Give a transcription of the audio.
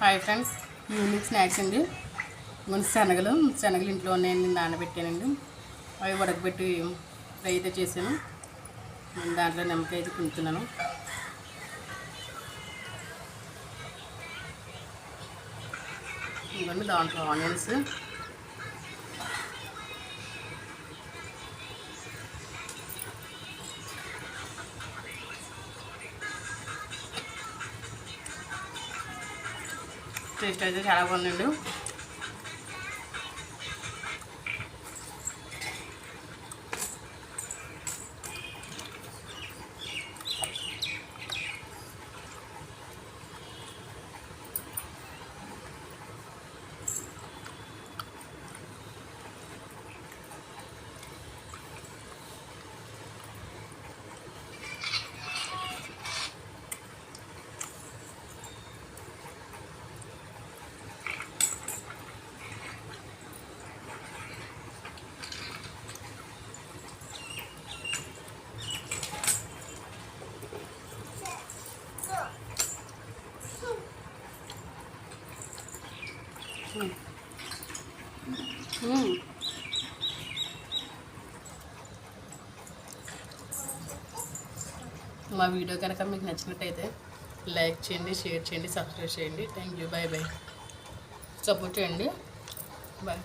Hi friends evening snacks అండి. ముందు శనగలు శనగలు ఇంట్లో ఉన్నాయండి నానబెట్టానండి. అవి ఉడకబెట్టి ఫ్రై అయితే చేశాను. నేను దాంట్లో నిమ్మకాయ అయితే కుంటున్నాను ఇవన్నీ దాంట్లో ఆనియన్స్ টেস্ট হয়েছে সারা বন্ধু మా వీడియో కనుక మీకు నచ్చినట్టయితే లైక్ చేయండి షేర్ చేయండి సబ్స్క్రైబ్ చేయండి. Thank you bye bye support చేయండి. బాయ్